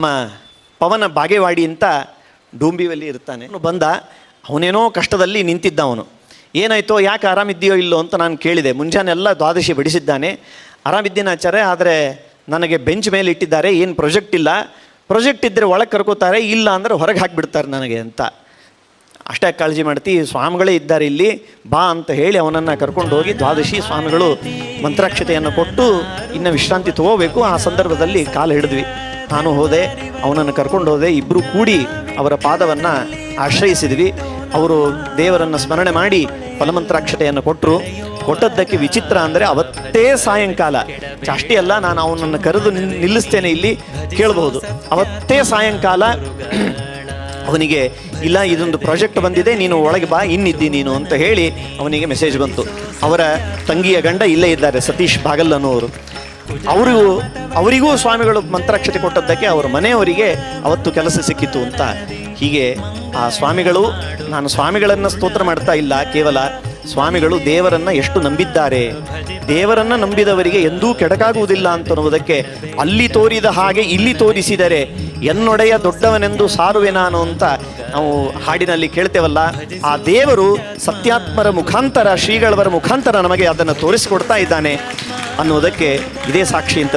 ನಮ್ಮ ಪವನ ಬಾಗೇವಾಡಿ ಅಂತ ಡೂಂಬಿವಲ್ಲಿ ಇರ್ತಾನೆ. ಅವನು ಬಂದ, ಅವನೇನೋ ಕಷ್ಟದಲ್ಲಿ ನಿಂತಿದ್ದ ಅವನು ಏನಾಯ್ತೋ, ಯಾಕೆ ಆರಾಮಿದ್ದೀಯೋ ಇಲ್ಲೋ ಅಂತ ನಾನು ಕೇಳಿದೆ. ಮುಂಜಾನೆ ಎಲ್ಲ ದ್ವಾದಶಿ ಬಿಡಿಸಿದ್ದಾನೆ. ಆರಾಮಿದ್ದೀನಿ ಆಚಾರ್ಯ ಆದರೆ ನನಗೆ ಬೆಂಚ್ ಮೇಲೆ ಇಟ್ಟಿದ್ದಾರೆ, ಏನು ಪ್ರೊಜೆಕ್ಟ್ ಇಲ್ಲ. ಪ್ರೊಜೆಕ್ಟ್ ಇದ್ದರೆ ಒಳಗೆ ಕರ್ಕೋತಾರೆ, ಇಲ್ಲ ಅಂದರೆ ಹೊರಗೆ ಹಾಕಿಬಿಡ್ತಾರೆ ನನಗೆ ಅಂತ. ಅಷ್ಟೇ ಕಾಳಜಿ ಮಾಡ್ತಿ, ಸ್ವಾಮಿಗಳೇ ಇದ್ದಾರೆ ಇಲ್ಲಿ, ಬಾ ಅಂತ ಹೇಳಿ ಅವನನ್ನು ಕರ್ಕೊಂಡು ಹೋಗಿ ದ್ವಾದಶಿ ಸ್ವಾಮಿಗಳು ಮಂತ್ರಾಕ್ಷತೆಯನ್ನು ಕೊಟ್ಟು, ಇನ್ನು ವಿಶ್ರಾಂತಿ ತಗೋಬೇಕು. ಆ ಸಂದರ್ಭದಲ್ಲಿ ಕಾಲು ಹಿಡಿದ್ವಿ. ನಾನು ಹೋದೆ, ಅವನನ್ನು ಕರ್ಕೊಂಡು ಹೋದೆ ಇಬ್ಬರು ಕೂಡಿ ಅವರ ಪಾದವನ್ನು ಆಶ್ರಯಿಸಿದ್ವಿ. ಅವರು ದೇವರನ್ನು ಸ್ಮರಣೆ ಮಾಡಿ ಫಲಮಂತ್ರಾಕ್ಷತೆಯನ್ನು ಕೊಟ್ಟರು ಕೊಟ್ಟದ್ದಕ್ಕೆ ವಿಚಿತ್ರ ಅಂದರೆ ಅವತ್ತೇ ಸಾಯಂಕಾಲ. ಅಷ್ಟೇ ಅಲ್ಲ, ನಾನು ಅವನನ್ನು ಕರೆದು ನಿಲ್- ನಿಲ್ಲಿಸ್ತೇನೆ ಇಲ್ಲಿ, ಕೇಳಬಹುದು. ಅವತ್ತೇ ಸಾಯಂಕಾಲ ಅವನಿಗೆ, ಇಲ್ಲ, ಇದೊಂದು ಪ್ರಾಜೆಕ್ಟ್ ಬಂದಿದೆ, ನೀನು ಒಳಗೆ ಬಾ, ಇನ್ನಿದ್ದಿ ನೀನು ಅಂತ ಹೇಳಿ ಅವನಿಗೆ ಮೆಸೇಜ್ ಬಂತು. ಅವರ ತಂಗಿಯ ಗಂಡ ಇಲ್ಲೇ ಇದ್ದಾರೆ, ಸತೀಶ್ ಬಾಗಲ್ ಅವರು ಅವರಿಗೂ ಸ್ವಾಮಿಗಳು ಮಂತ್ರಾಕ್ಷತೆ ಕೊಟ್ಟದ್ದಕ್ಕೆ ಅವರ ಮನೆಯವರಿಗೆ ಅವತ್ತು ಕೆಲಸ ಸಿಕ್ಕಿತು ಅಂತ. ಹೀಗೆ ಆ ಸ್ವಾಮಿಗಳು, ನಾನು ಸ್ವಾಮಿಗಳನ್ನು ಸ್ತೋತ್ರ ಮಾಡ್ತಾ ಇಲ್ಲ, ಕೇವಲ ಸ್ವಾಮಿಗಳು ದೇವರನ್ನ ಎಷ್ಟು ನಂಬಿದ್ದಾರೆ, ದೇವರನ್ನ ನಂಬಿದವರಿಗೆ ಎಂದೂ ಕೆಡಕಾಗುವುದಿಲ್ಲ ಅಂತನ್ನುವುದಕ್ಕೆ ಅಲ್ಲಿ ತೋರಿದ ಹಾಗೆ ಇಲ್ಲಿ ತೋರಿಸಿದರೆ ಎನ್ನೊಡೆಯ ದೊಡ್ಡವನೆಂದು ಸಾರುವೆ ನಾನು ಅಂತ ನಾವು ಹಾಡಿನಲ್ಲಿ ಕೇಳ್ತೇವಲ್ಲ. ಆ ದೇವರು ಸತ್ಯಾತ್ಮರ ಮುಖಾಂತರ ಶ್ರೀಗಳವರ ಮುಖಾಂತರ ನಮಗೆ ಅದನ್ನು ತೋರಿಸಿಕೊಡ್ತಾ ಇದ್ದಾನೆ ಅನ್ನುವುದಕ್ಕೆ ಇದೇ ಸಾಕ್ಷಿ ಅಂತ